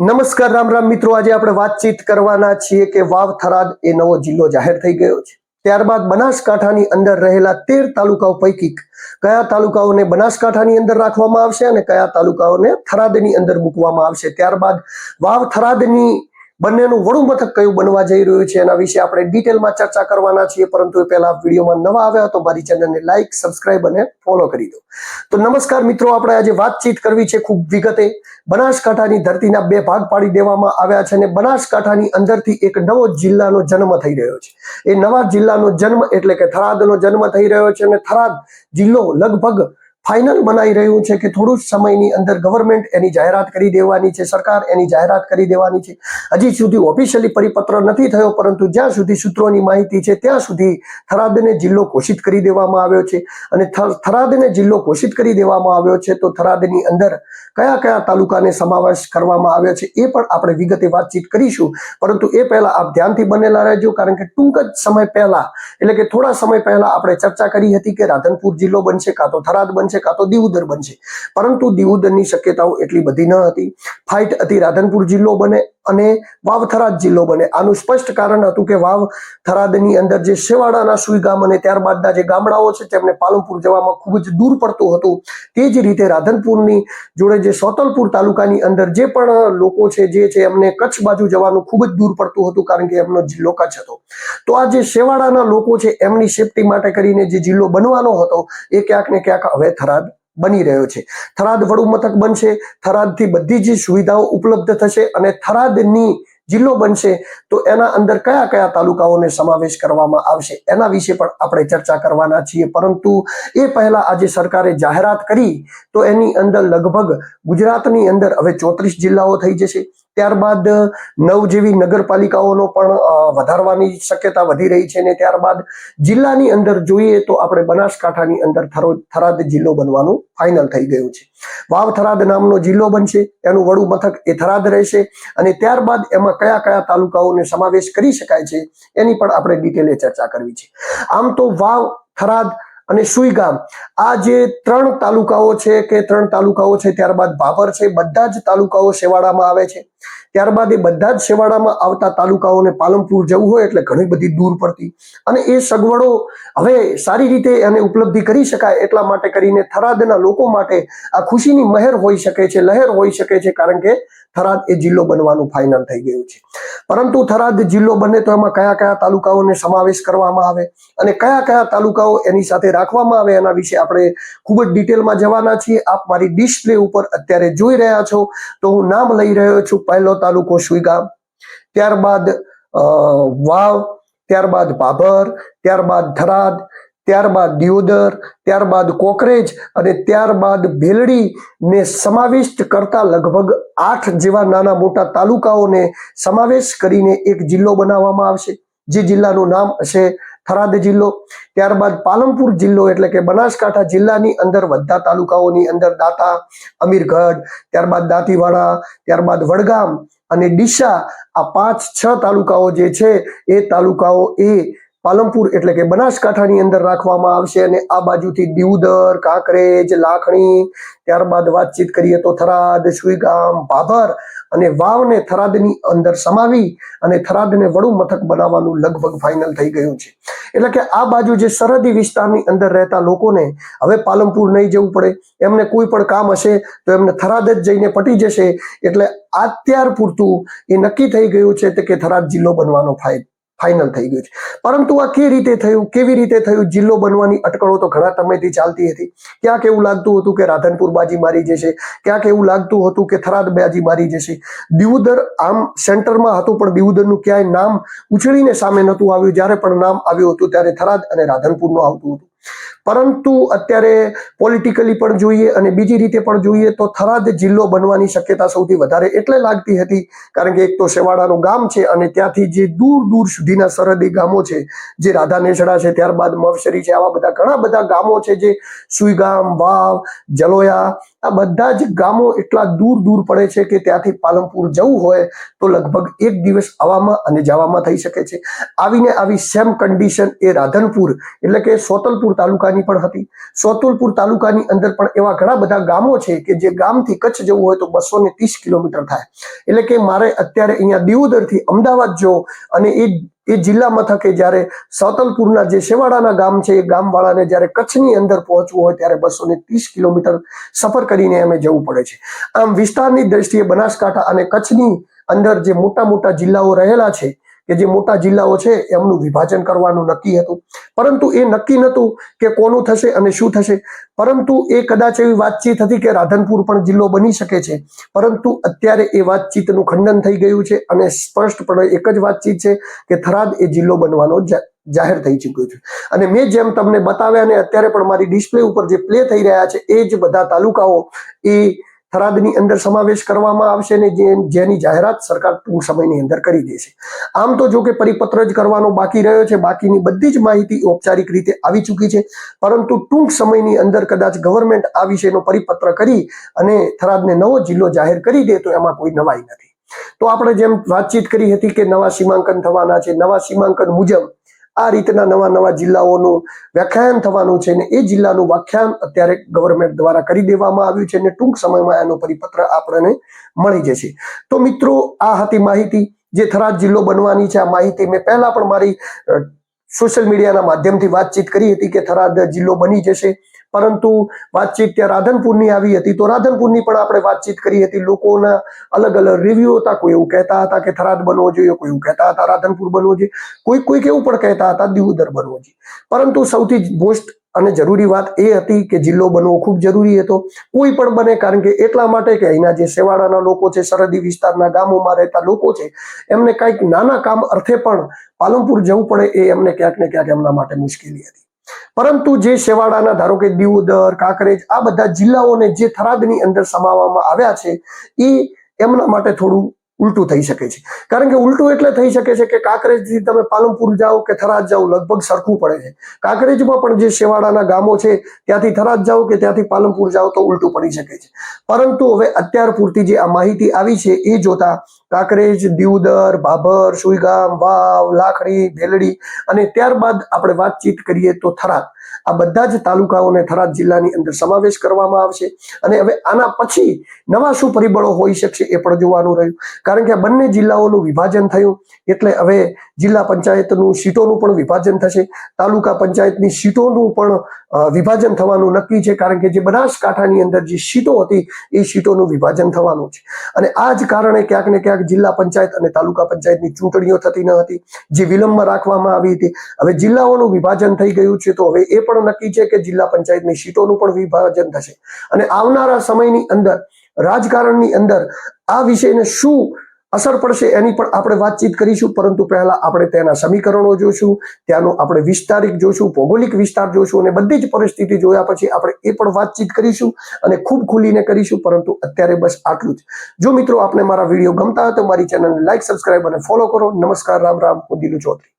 નમસ્કાર, રામ રામ. મિત્રો, આજે આપણે વાતચીત કરવાના છીએ કે વાવ થરાદ એ નવો જિલ્લો જાહેર થઈ ગયો છે. ત્યારબાદ બનાસકાંઠાની અંદર રહેલા તેર તાલુકાઓ પૈકી કયા તાલુકાઓને બનાસકાંઠાની અંદર રાખવામાં આવશે અને કયા તાલુકાઓને થરાદની અંદર મૂકવામાં આવશે? ત્યારબાદ વાવ થરાદની બંનેનું વડું મથક કયું બનવા જઈ રહ્યું છે એના વિશે આપણે ડિટેલમાં ચર્ચા કરવાના છીએ, પરંતુ એ પહેલા વિડીયોમાં નવા આવ્યા તો મારી ચેનલને લાઈક, સબસ્ક્રાઇબ અને ફોલો કરી દો. તો નમસ્કાર મિત્રો, આપણે આજે વાતચીત કરવી છે ખૂબ વિગતે. બનાસકાંઠાની ધરતીના બે ભાગ પાડી દેવામાં આવ્યા છે અને બનાસકાંઠાની અંદરથી એક નવો જિલ્લાનો જન્મ થઈ રહ્યો છે. એ નવા જિલ્લાનો જન્મ એટલે કે થરાદનો જન્મ થઈ રહ્યો છે અને થરાદ જિલ્લો લગભગ ફાઇનલ બનાવી રહ્યું છે કે થોડું જ સમયની અંદર ગવર્મેન્ટ એની જાહેરાત કરી દેવાની છે, સરકાર એની જાહેરાત કરી દેવાની છે. હજી સુધી ઓફિશિયલી પરિપત્ર નથી થયો, પરંતુ જ્યાં સુધી સૂત્રોની માહિતી છે, ત્યાં સુધી થરાદને જિલ્લો ઘોષિત કરી દેવામાં આવ્યો છે. અને થરાદને જિલ્લો ઘોષિત કરી દેવામાં આવ્યો છે, તો થરાદની અંદર કયા કયા તાલુકાને સમાવેશ કરવામાં આવ્યો છે, એ પણ આપણે વિગતે વાતચીત કરીશું. પરંતુ એ પહેલા આપ ધ્યાનથી બનેલા રહેજો, કારણ કે ટૂંક જ સમય પહેલા, એટલે કે થોડા સમય પહેલા આપણે ચર્ચા કરી હતી કે રાધનપુર જિલ્લો બનશે, કાં તો થરાદ બનશે કાં તો દીવુદર બનશે. પરંતુ દીવદરની શક્યતાઓ એટલી બધી ન હતી. ફાઇટ હતી રાધનપુર જિલ્લો બને અને વાવ થરાદ જિલ્લો બને. આનું સ્પષ્ટ કારણ હતું કે વાવ થરાદની અંદર જે શેવાડાના સુઈ ગામ અને ત્યારબાદના જે ગામડાઓ છે તેમને પાલનપુર જવામાં ખૂબ જ દૂર પડતું હતું, તે જ રીતે રાધનપુરની જોડે જે સોતલપુર તાલુકાની અંદર જે પણ લોકો છે, જે છે એમને કચ્છ બાજુ જવાનું ખૂબ જ દૂર પડતું હતું કારણ કે એમનો જિલ્લો કચ્છ હતો. તો આ જે શેવાડાના લોકો છે, એમની સેફટી માટે કરીને જે જિલ્લો બનવાનો હતો, એ ક્યાંક ને ક્યાંક હવે થરાદ બની રહ્યો છે. થરાદ વડું મથક બનશે, થરાદથી બધી જ સુવિધાઓ ઉપલબ્ધ થશે અને થરાદની જિલ્લો બનશે, તો એના અંદર કયા કયા તાલુકાઓને સમાવેશ કરવામાં આવશે એના વિશે પણ આપણે ચર્ચા કરવાના છીએ. પરંતુ એ પહેલા આજે સરકારે જાહેરાત કરી, તો એની અંદર લગભગ ગુજરાતની અંદર હવે ચોત્રીસ જિલ્લાઓ થઈ જશે. ત્યારબાદ નવ જેવી નગરપાલિકાઓનો પણ વધારવાની શક્યતા વધી રહી છે ને ત્યારબાદ જિલ્લાની અંદર જોઈએ તો આપણે બનાસકાંઠાની અંદર થરાદ જિલ્લો બનવાનું ફાઇનલ થઈ ગયું છે. વાવ થરાદ નામનો જિલ્લો બનશે, એનું વડું મથક એ થરાદ રહેશે અને ત્યારબાદ એમાં કયા કયા તાલુકાઓને સમાવેશ કરી શકાય છે એની પણ આપણે ડિટેલે ચર્ચા કરવી છે. આમ તો વાવ, થરાદ અને સુઈગામ આ જે ત્રણ તાલુકાઓ છે કે ત્રણ તાલુકાઓ છે ત્યારબાદ ભાભર છે, બધા જ તાલુકાઓ શેવાડામાં આવે છે. ત્યારબાદ એ બધા જ શેવાડામાં આવતા તાલુકાઓને પાલનપુર જવું હોય એટલે ઘણી બધી દૂર પડતી. અને એ સગવડો હવે સારી રીતે એને ઉપલબ્ધિ કરી શકાય એટલા માટે કરીને થરાદના લોકો માટે આ ખુશીની મહેર હોઈ શકે છે, લહેર હોઈ શકે છે, કારણ કે થરાદ એ જિલ્લો બનવાનું ફાઇનલ થઈ ગયું છે. પરંતુ થરાદ જિલ્લો બને તો એમાં કયા કયા તાલુકાઓને સમાવેશ કરવામાં આવે અને કયા કયા તાલુકાઓ એની સાથે રાખવામાં આવે એના વિશે આપણે ખૂબ જ ડિટેલમાં જવાના છીએ. આપ મારી ડિસ્પ્લે ઉપર અત્યારે જોઈ રહ્યા છો તો હું નામ લઈ રહ્યો છું પહેલો તાલુકો સુઈગામ ત્યારબાદ વાવ, ત્યારબાદ ભાભર ત્યારબાદ થરાદ ત્યારબાદ દિયોદર, ત્યારબાદ કોકરેજ અને ત્યારબાદ ભેલડીને સમાવિષ્ટ કરતા લગભગ આઠ જેવા નાના મોટા તાલુકાઓને સમાવેશ કરીને એક જિલ્લો બનાવવામાં આવશે. જે જિલ્લાનું નામ હશે થરાદ જિલ્લો, ત્યારબાદ પાલનપુર જિલ્લો એટલે કે બનાસકાંઠા જિલ્લાની અંદર બધા તાલુકાઓની અંદર દાતા, અમીરગઢ, ત્યારબાદ દાંતીવાડા, ત્યારબાદ વડગામ અને ડીસા આ પાંચ છ તાલુકાઓ જે છે એ તાલુકાઓ એ પાલનપુર એટલે કે બનાસકાંઠાની અંદર રાખવામાં આવશે અને આ બાજુથી દીવદર કાંકરેજ, લાખણી, ત્યારબાદ વાતચીત કરીએ તો થરાદ, સુઈગામ, ભાભર અને વાવને થરાદની અંદર સમાવી અને થરાદને વડું મથક બનાવવાનું લગભગ ફાઇનલ થઈ ગયું છે. એટલે કે આ બાજુ જે સરહદી વિસ્તારની અંદર રહેતા લોકોને હવે પાલનપુર નહીં જવું પડે. એમને કોઈ પણ કામ હશે તો એમને થરાદ જ જઈને પટી જશે. એટલે અત્યાર પૂરતું એ નક્કી થઈ ગયું છે કે થરાદ જિલ્લો બનવાનો ફાય ફાઇનલ થઈ ગયું છે. પરંતુ આ કે રીતે થયું? કેવી રીતે થયું? જિલ્લો બનવાની અટકળો તો ઘણા સમયથી ચાલતી હતી. ક્યાંક એવું લાગતું હતું કે રાધનપુર બાજી મારી જશે. ક્યાંક એવું લાગતું હતું કે થરાદ બાજી મારી જશે. દીવુદર આમ સેન્ટરમાં હતું, પણ દિવુદરનું ક્યાંય નામ ઉછળીને સામે નહોતું આવ્યું. જ્યારે પણ નામ આવ્યું હતું, ત્યારે થરાદ અને રાધનપુરનું આવતું હતું. પરંતુ અત્યારે પોલિટિકલી પણ જોઈએ અને બીજી રીતે પણ જોઈએ તો થરાદ જિલ્લો બનવાની શક્યતા સૌથી વધારે એટલે લાગતી હતી, કારણ કે એક તો શેવાડાનું ગામ છે અને ત્યાંથી જે દૂર દૂર સુધીના સરહદી ગામો છે, જે રાધાનેસડા છે, ત્યારબાદ મવસરી છે, આવા બધા ઘણા બધા ગામો છે જે સુઈગામ, વાવ, જલોયા, આ બધા જ ગામો એટલા દૂર દૂર પડે છે કે ત્યાંથી પાલનપુર જવું હોય તો લગભગ એક દિવસ આવવામાં અને જવામાં થઈ શકે છે. આવીને આવી સેમ કન્ડિશન એ રાધનપુર, એટલે કે સોતલપુર તાલુકાની પણ હતી. સોતુલપુર તાલુકાની અંદર પણ એવા ઘણા બધા ગામો છે કે જે ગામથી કચ્છ જવું હોય તો બસો ને ત્રીસ કિલોમીટર થાય. એટલે કે મારે અત્યારે અહીંયા દિયોદરથી અમદાવાદ જવું અને એ એ જિલ્લા મથકે જ્યારે સોતલપુરના જે શેવાડાના ગામ છે, એ ગામવાળાને જ્યારે કચ્છની અંદર પહોંચવું હોય ત્યારે બસો ત્રીસ કિલોમીટર સફર કરીને અમે જવું પડે છે. આમ વિસ્તારની દ્રષ્ટિએ બનાસકાંઠા અને કચ્છની અંદર જે મોટા મોટા જિલ્લાઓ રહેલા છે કે જે મોટા જિલ્લાઓ છે, એમનું વિભાજન કરવાનું નક્કી હતું. પરંતુ એ નક્કી નહોતું કે કોનું થશે અને શું થશે. પરંતુ એ કદાચ એવી વાતચીત હતી કે રાધનપુર પણ જિલ્લો બની શકે છે. પરંતુ અત્યારે એ વાતચીતનું ખંડન થઈ ગયું છે અને સ્પષ્ટપણે એક જ વાતચીત છે કે થરાદ એ જિલ્લો બનવાનો જાહેર થઈ ચૂક્યો છે. અને મેં જેમ તમને બતાવ્યા અને અત્યારે પણ મારી ડિસ્પ્લે ઉપર જે પ્લે થઈ રહ્યા છે, એ જ બધા તાલુકાઓ એ થરાદની અંદર સમાવેશ કરવામાં આવશે ને જેની જાહેરાત સરકાર ટૂંક સમયની અંદર કરી દેશે. આમ તો જો કે પરિપત્ર જ કરવાનો બાકી રહ્યો છે, બાકીની બધી જ માહિતી ઔપચારિક રીતે આવી ચૂકી છે, પરંતુ ટૂંક સમયની અંદર કદાચ ગવર્મેન્ટ આ વિષયનો પરિપત્ર કરી અને થરાદને નવો જિલ્લો જાહેર કરી દે તો એમાં કોઈ નવાઈ નથી. તો આપણે જેમ વાતચીત કરી હતી કે નવા સીમાંકન થવાના છે, નવા સીમાંકન મુજબ આ રીતના નવા નવા જિલ્લાઓનું વ્યાખ્યાન થવાનું છે ને એ જિલ્લાનું વ્યાખ્યાન અત્યારે ગવર્મેન્ટ દ્વારા કરી દેવામાં આવ્યું છે અને ટૂંક સમયમાં એનો પરિપત્ર આપણને મળી જશે. તો મિત્રો, આ હતી માહિતી જે થરાદ જિલ્લો બનવાની છે. આ માહિતી મેં પહેલા પણ મારી સોશિયલ મીડિયાના માધ્યમથી વાતચીત કરી હતી કે થરાદ જિલ્લો બની જશે. પરંતુ વાતચીત ત્યાં રાધનપુરની આવી હતી. તો રાધનપુરની પણ આપણે વાતચીત કરી હતી. લોકોના અલગ અલગ રિવ્યુ હતા. કોઈ એવું કહેતા હતા કે થરાદ બનવો જોઈએ, કોઈ એવું કહેતા હતા રાધનપુર બનવો જોઈએ, કોઈ કોઈક એવું પણ કહેતા હતા દિવદર બનવો જોઈએ. પરંતુ સૌથી મોસ્ટ અને જરૂરી વાત એ હતી કે જિલ્લો બનવો ખૂબ જરૂરી હતો. કોઈ પણ બને, કારણ કે એટલા માટે કે અહીંના જે સેવાડાના લોકો છે, સરહદી વિસ્તારના ગામોમાં રહેતા લોકો છે, એમને કંઈક નાના કામ અર્થે પણ પાલનપુર જવું પડે એ એમને ક્યાંક ને ક્યાંક એમના માટે મુશ્કેલી હતી. પરંતુ જે શેવાડાના ધારો કે દિયોદર, કાંકરેજ, આ બધા જિલ્લાઓને જે થરાદની અંદર સમાવવામાં આવ્યા છે, એ એમના માટે થોડું ઉલટું થઈ શકે છે. કારણ કે ઉલટું એટલે થઈ શકે છે કે કાંકરેજથી તમે પાલનપુર જાઓ કે થરાદ જાઓ, લગભગ સરખું પડે છે. કાંકરેજમાં પણ જે શેવાડાના ગામો છે, ત્યાંથી થરાદ જાઓ કે ત્યાંથી પાલનપુર જાઓ તો ઉલટું પડી શકે છે. પરંતુ હવે અત્યાર પૂરતી જે આ માહિતી આવી છે, એ જોતા કાંકરેજ દિયોદર ભાભર સુઈગામ, વાવ, લાખણી, ભેલડી અને ત્યારબાદ આપણે વાતચીત કરીએ તો થરાદ. આ બધા જ તાલુકાઓને થરાદ જિલ્લાની અંદર સમાવેશ કરવામાં આવશે અને હવે આના પછી નવા શું પરિબળો હોઈ શકશે એ પણ જોવાનું રહ્યું. કારણ કે આ બંને જિલ્લાઓનું વિભાજન થયું, એટલે હવે જિલ્લા પંચાયતનું સીટોનું પણ વિભાજન થશે. તાલુકા પંચાયતની સીટોનું પણ વિભાજન થવાનું નક્કી છે, કારણ કે જે બનાસકાંઠાની અંદર જે સીટો હતી, એ સીટોનું વિભાજન થવાનું છે. અને આ જ કારણે ક્યાંક ને ક્યાંક જિલ્લા પંચાયત અને તાલુકા પંચાયતની ચૂંટણીઓ થતી ન હતી, જે વિલંબમાં રાખવામાં આવી હતી. હવે જિલ્લાઓનું વિભાજન થઈ ગયું છે, તો હવે એ પણ નક્કી છે કે જિલ્લા પંચાયતની સીટોનું પણ વિભાજન થશે. અને આવનારા સમયની અંદર રાજકારણની અંદર આ વિષયને શું અસર પડશે એની પણ આપણે વાતચીત કરીશું. પરંતુ પહેલા આપણે તેના સમીકરણો જોશું, ત્યાંનું આપણે વિસ્તારિક જોશું, ભૌગોલિક વિસ્તાર જોશું અને બધી જ પરિસ્થિતિ જોયા પછી આપણે એ પણ વાતચીત કરીશું અને ખૂબ ખુલીને કરીશું. પરંતુ અત્યારે બસ આટલું જ. જો મિત્રો આપને મારા વીડિયો ગમતા હોય તો મારી ચેનલને લાઈક સબસ્ક્રાઇબ અને ફોલો કરો. નમસ્કાર, રામ રામ, હું દિલુ ચૌધરી.